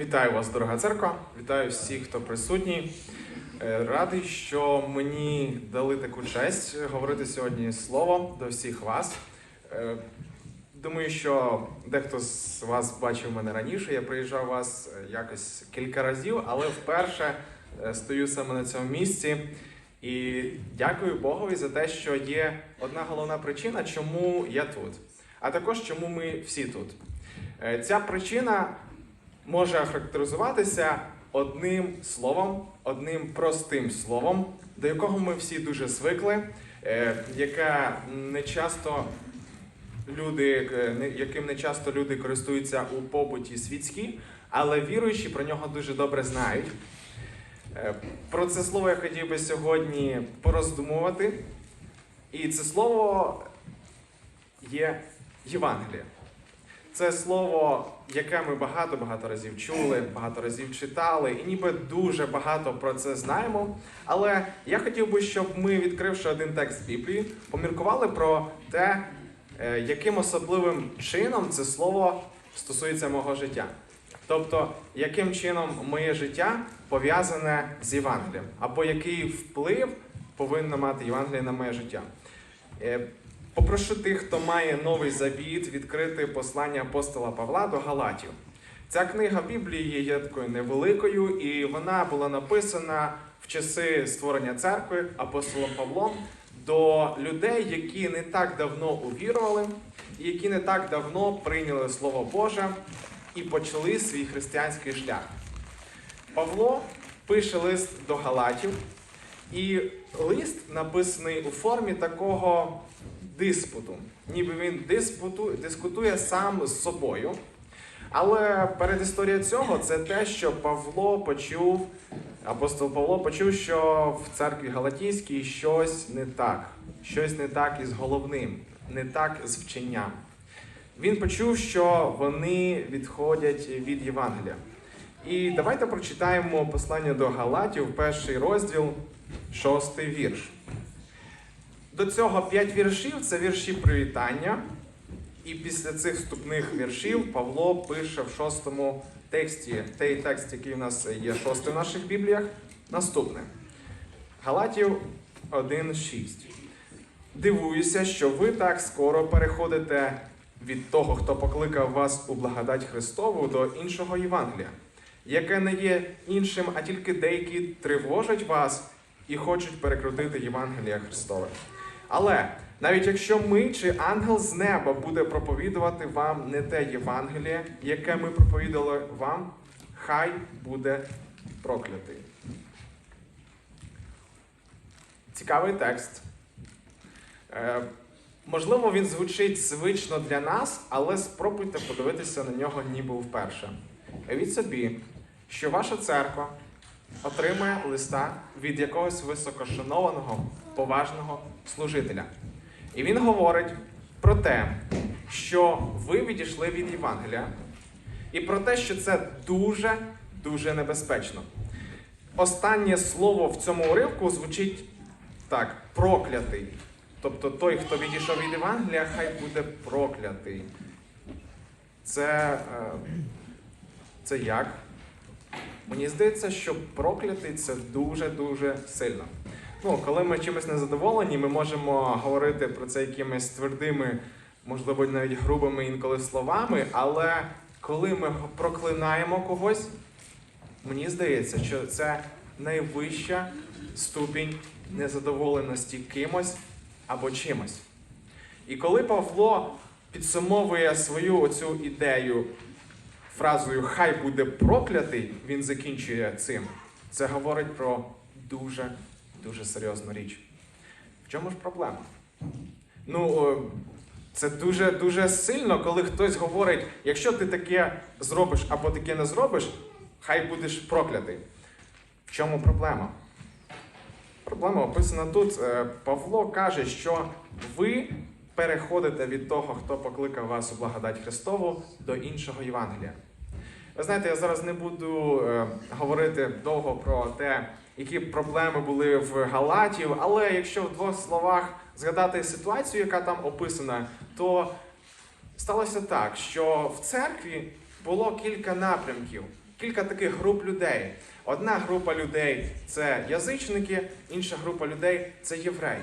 Вітаю вас, дорога церква. Вітаю всіх, хто присутній. Е, Радий, що мені дали таку честь говорити сьогодні слово до всіх вас. Е, Думаю, що дехто з вас бачив мене раніше. Я приїжджав вас е, якось кілька разів, але вперше стою саме на цьому місці. І дякую Богові за те, що є одна головна причина, чому я тут, а також чому ми всі тут. Ця причина може характеризуватися одним словом, одним простим словом, до якого ми всі дуже звикли, е, яке не часто люди, е, яким не часто люди користуються у побуті світські, але віруючі про нього дуже добре знають. Е, Про це слово я хотів би сьогодні пороздумувати. І це слово є Євангеліє. Це слово, яке ми багато-багато разів чули, багато разів читали, і ніби дуже багато про це знаємо. Але я хотів би, щоб ми, відкривши один текст Біблії, поміркували про те, е, яким особливим чином це слово стосується мого життя. Тобто, яким чином моє життя пов'язане з Євангелієм, або який вплив повинно мати Євангеліє на моє життя. Попрошу тих, хто має новий завіт, відкрити послання апостола Павла до Галатів. Ця книга Біблії є такою невеликою, і вона була написана в часи створення церкви апостолом Павлом до людей, які не так давно увірували, які не так давно прийняли Слово Боже і почали свій християнський шлях. Павло пише лист до Галатів, і лист написаний у формі такого диспуту. Ніби він диспуту, дискутує сам з собою. Але передісторія цього це те, що Павло почув, апостол Павло почув, що в церкві Галатійській щось не так, щось не так із головним, не так з вченням. Він почув, що вони відходять від Євангелія. І давайте прочитаємо послання до Галатів, перший розділ, шостий вірш. До цього п'ять віршів це вірші привітання. І після цих вступних віршів Павло пише в шостому тексті, той текст, який в нас є шостий в наших бібліях, наступне. Галатів 1.6. Дивуюся, що ви так скоро переходите від того, хто покликав вас у благодать Христову, до іншого Євангелія, яке не є іншим, а тільки деякі тривожать вас і хочуть перекрутити Євангелія Христове. Але навіть якщо ми чи ангел з неба буде проповідувати вам не те Євангеліє, яке ми проповідали вам, хай буде проклятий. Цікавий текст. Е, можливо, він звучить звично для нас, але спробуйте подивитися на нього ніби вперше. Уявіть собі, що ваша церква отримує листа від якогось високошанованого, поважного служителя. І він говорить про те, що ви відійшли від Євангелія, і про те, що це дуже дуже небезпечно. Останнє слово в цьому уривку звучить так: проклятий. Тобто той, хто відійшов від Євангелія, хай буде проклятий. Це, е, це як? Мені здається, що проклятий це дуже-дуже сильно. Ну, коли ми чимось незадоволені, ми можемо говорити про це якимись твердими, можливо, навіть грубими інколи словами, але коли ми проклинаємо когось, мені здається, що це найвища ступінь незадоволеності кимось або чимось. І коли Павло підсумовує свою оцю ідею фразою Хай буде проклятий, він закінчує цим. Це говорить про дуже дуже серйозну річ. В чому ж проблема? Ну, це дуже дуже сильно, коли хтось говорить, якщо ти таке зробиш або таке не зробиш, хай будеш проклятий. В чому проблема? Проблема описана тут. Е, Павло каже, що ви переходите від того, хто покликав вас у благодать Христову, до іншого Євангелія. Ви знаєте, я зараз не буду е, говорити довго про те, які проблеми були в Галатів, але якщо в двох словах згадати ситуацію, яка там описана, то сталося так, що в церкві було кілька напрямків, кілька таких груп людей. Одна група людей це язичники, інша група людей це євреї.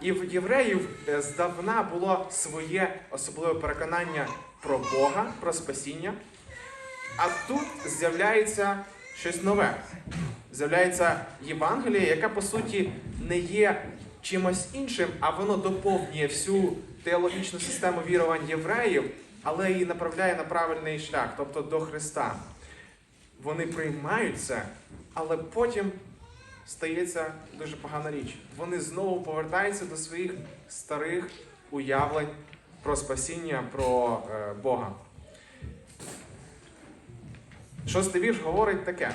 І в євреїв е, здавна було своє особливе переконання про Бога, про спасіння. А тут з'являється щось нове. З'являється Євангеліє, яке по суті не є чимось іншим, а воно доповнює всю теологічну систему вірувань євреїв, але і направляє на правильний шлях, тобто до Христа. Вони приймають це, але потім стається дуже погана річ. Вони знову повертаються до своїх старих уявлень про спасіння, про е, Бога. Шостий вірш говорить таке.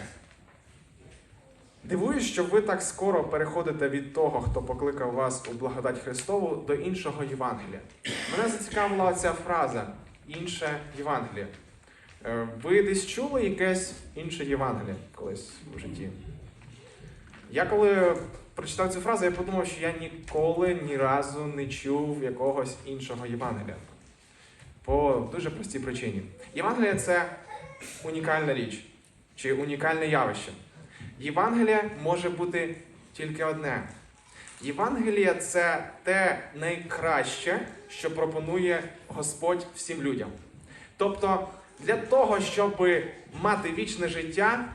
Дивуюсь, що ви так скоро переходите від того, хто покликав вас у благодать Христову, до іншого Євангелія. Мене зацікавила ця фраза інше Євангеліє. Е, Ви десь чули якесь інше Євангеліє колись в житті? Я коли прочитав цю фразу, я подумав, що я ніколи ні разу не чув якогось іншого Євангелія. По дуже простій причині. Євангелія це унікальна річ чи унікальне явище. Євангелія може бути тільки одне. Євангелія це те найкраще, що пропонує Господь всім людям. Тобто, для того, щоб мати вічне життя,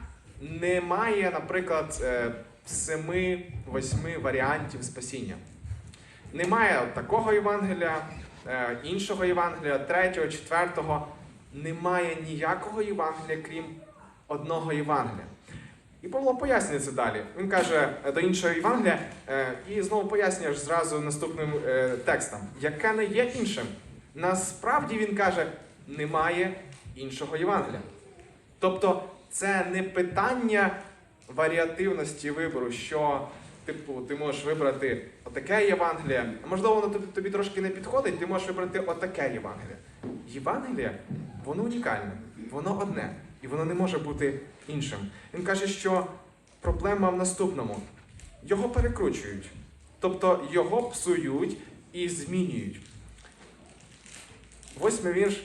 немає, наприклад, е, семи-восьми варіантів спасіння. Немає такого Євангелія, е, іншого Євангелія, третього, четвертого. Немає ніякого Євангелія, крім одного Євангелія. І Павло пояснює це далі. Він каже е, до іншого Євангелія е, і знову пояснює зразу наступним текстом, яке не є іншим. Насправді він каже, немає іншого Євангелія. Тобто, це не питання варіативності вибору, що типу, ти можеш вибрати отаке Євангеліє, можливо, воно тобі, тобі трошки не підходить, ти можеш вибрати отаке Євангеліє. Євангеліє, воно унікальне, воно одне, і воно не може бути іншим. Він каже, що проблема в наступному: його перекручують, тобто його псують і змінюють. Восьмий вірш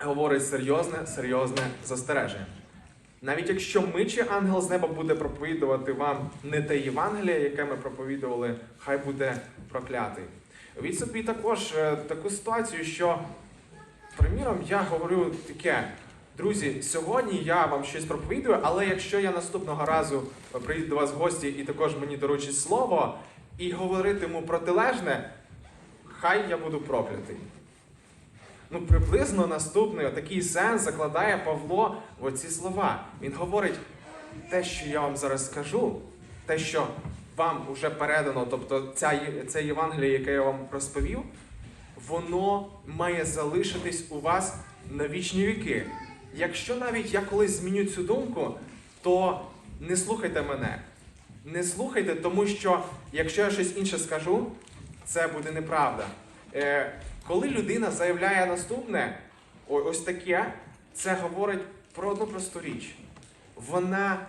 говорить серйозне, серйозне застереження. Навіть якщо ми чи ангел з неба буде проповідувати вам не те Євангеліє, яке ми проповідували, хай буде проклятий. Від собі також е, таку ситуацію, що, приміром, я говорю таке. Друзі, сьогодні я вам щось проповідую, але якщо я наступного разу приїду до вас в гості і також мені доручить слово і говоритиму протилежне, хай я буду проклятий. Ну, приблизно наступний такий сенс закладає Павло в оці слова. Він говорить, те, що я вам зараз скажу, те, що вам вже передано, тобто ця, це Євангеліє, яке я вам розповів, воно має залишитись у вас на вічні віки. Якщо навіть я колись зміню цю думку, то не слухайте мене. Не слухайте, тому що якщо я щось інше скажу, це буде неправда. Коли людина заявляє наступне, ось таке, це говорить про одну просту річ. Вона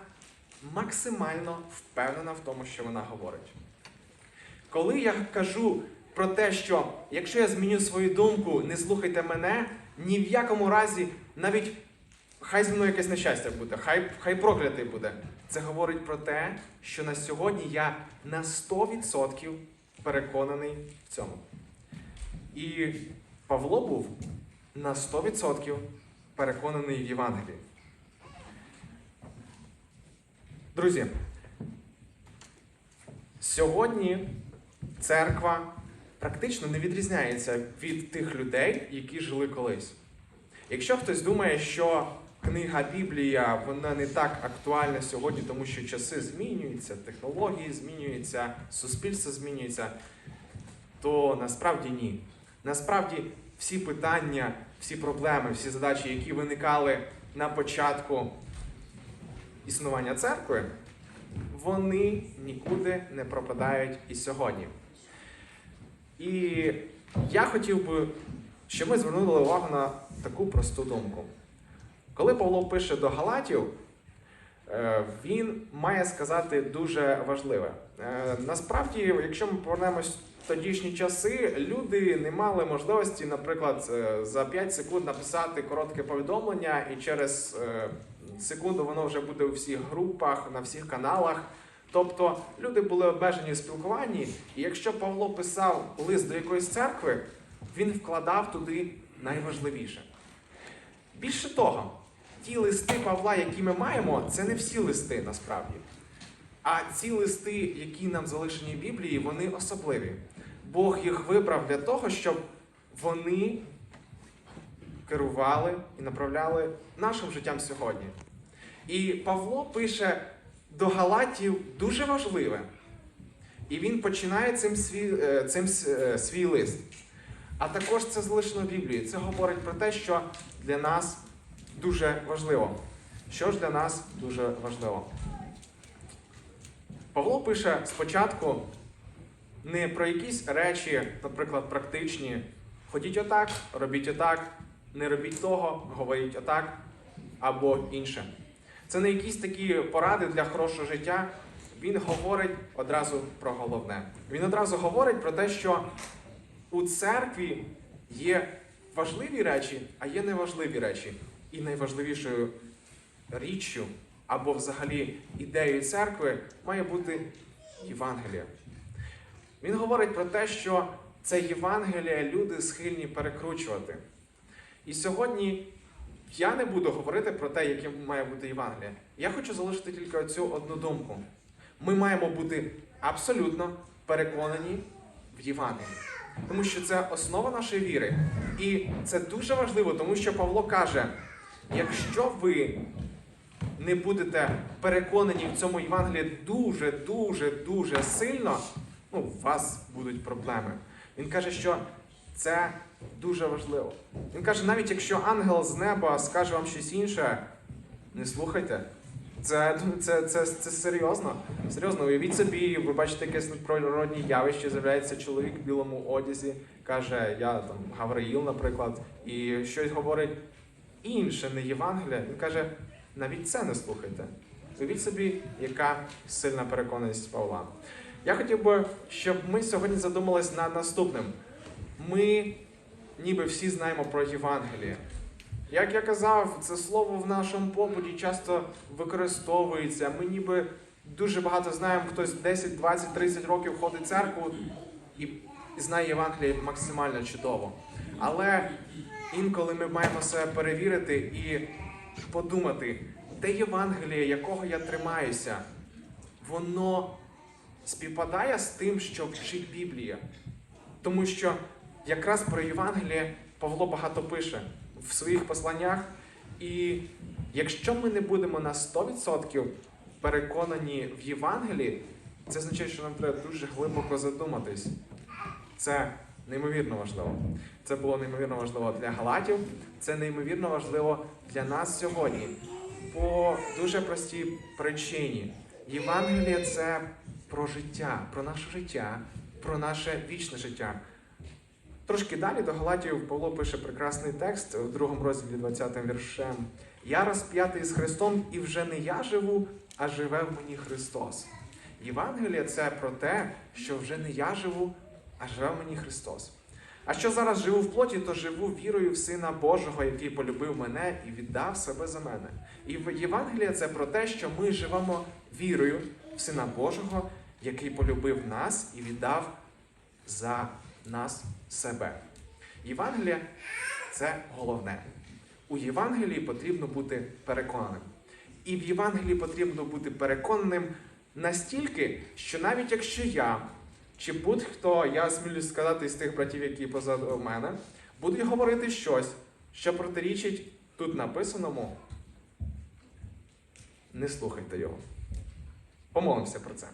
максимально впевнена в тому, що вона говорить. Коли я кажу про те, що якщо я зміню свою думку, не слухайте мене, ні в якому разі, навіть хай зі мною якесь нещастя буде, хай, хай проклятий буде. Це говорить про те, що на сьогодні я на 100% переконаний в цьому. І Павло був на 100% переконаний в Євангелії. Друзі, сьогодні церква практично не відрізняється від тих людей, які жили колись. Якщо хтось думає, що книга Біблія вона не так актуальна сьогодні, тому що часи змінюються, технології змінюються, суспільство змінюється, то насправді ні. Насправді всі питання, всі проблеми, всі задачі, які виникали на початку існування церкви, вони нікуди не пропадають і сьогодні. І я хотів би, щоб ми звернули увагу на таку просту думку. Коли Павло пише до Галатів, він має сказати дуже важливе. Е, Насправді, якщо ми повернемось в тодішні часи, люди не мали можливості, наприклад, е, за 5 секунд написати коротке повідомлення і через е, секунду воно вже буде у всіх групах, на всіх каналах. Тобто люди були обмежені в спілкуванні, і якщо Павло писав лист до якоїсь церкви, він вкладав туди найважливіше. Більше того, ті листи Павла, які ми маємо, це не всі листи насправді. А ці листи, які нам залишені в Біблії, вони особливі. Бог їх вибрав для того, щоб вони керували і направляли нашим життям сьогодні. І Павло пише до Галатів дуже важливе. І він починає цим свій, е, цим е, свій лист. А також це залишено в Біблії. Це говорить про те, що для нас дуже важливо. Що ж для нас дуже важливо? Павло пише спочатку не про якісь речі, наприклад, практичні. Ходіть отак, робіть отак, не робіть того, говоріть отак або інше. Це не якісь такі поради для хорошого життя. Він говорить одразу про головне. Він одразу говорить про те, що у церкві є важливі речі, а є неважливі речі. І найважливішою річчю або взагалі ідеєю церкви має бути Євангелія. Він говорить про те, що це Євангелія люди схильні перекручувати. І сьогодні я не буду говорити про те, яким має бути Євангелія. Я хочу залишити тільки оцю одну думку. Ми маємо бути абсолютно переконані в Євангелії. Тому що це основа нашої віри. І це дуже важливо, тому що Павло каже: якщо ви не будете переконані в цьому Євангелії дуже, дуже, сильно, ну, у вас будуть проблеми. Він каже, що це дуже важливо. Він каже, навіть якщо ангел з неба скаже вам щось інше, не слухайте. Це, це, це, це серйозно. Серйозно, уявіть собі, ви бачите якесь надприродні явище, з'являється чоловік в білому одязі, каже, я там Гавриїл, наприклад, і щось говорить інше, не Євангелія. Він каже, навіть це не слухайте. Уявіть собі, яка сильна переконаність Павла. Я хотів би, щоб ми сьогодні задумались над наступним. Ми ніби всі знаємо про Євангеліє. Як я казав, це слово в нашому побуді часто використовується. Ми ніби дуже багато знаємо, хтось 10, 20, 30 років ходить в церкву і знає Євангеліє максимально чудово. Але інколи ми маємо себе перевірити і подумати, те Євангеліє, якого я тримаюся, воно співпадає з тим, що вчить Біблія. Тому що якраз про Євангеліє Павло багато пише в своїх посланнях. І якщо ми не будемо на 100% переконані в Євангелії, це означає, що нам треба дуже глибоко задуматись. Це неймовірно важливо. Це було неймовірно важливо для Галатів, це неймовірно важливо для нас сьогодні. По дуже простій причині. Євангеліє це про життя, про наше життя, про наше вічне життя. Трошки далі до Галатів Павло пише прекрасний текст у другому розділі 20 віршем. Я розп'ятий з Христом, і вже не я живу, а живе в мені Христос. Євангеліє це про те, що вже не я живу, а живе в мені Христос. А що зараз живу в плоті, то живу вірою в Сина Божого, який полюбив мене і віддав себе за мене. І в Євангеліє це про те, що ми живемо вірою в Сина Божого, який полюбив нас і віддав за нас себе. Євангелія це головне. У Євангелії потрібно бути переконаним. І в Євангелії потрібно бути переконаним настільки, що навіть якщо я чи будь-хто, я смілюсь сказати з тих братів, які позаду мене, будуть говорити щось, що протирічить тут написаному, не слухайте його. Помолимося про це.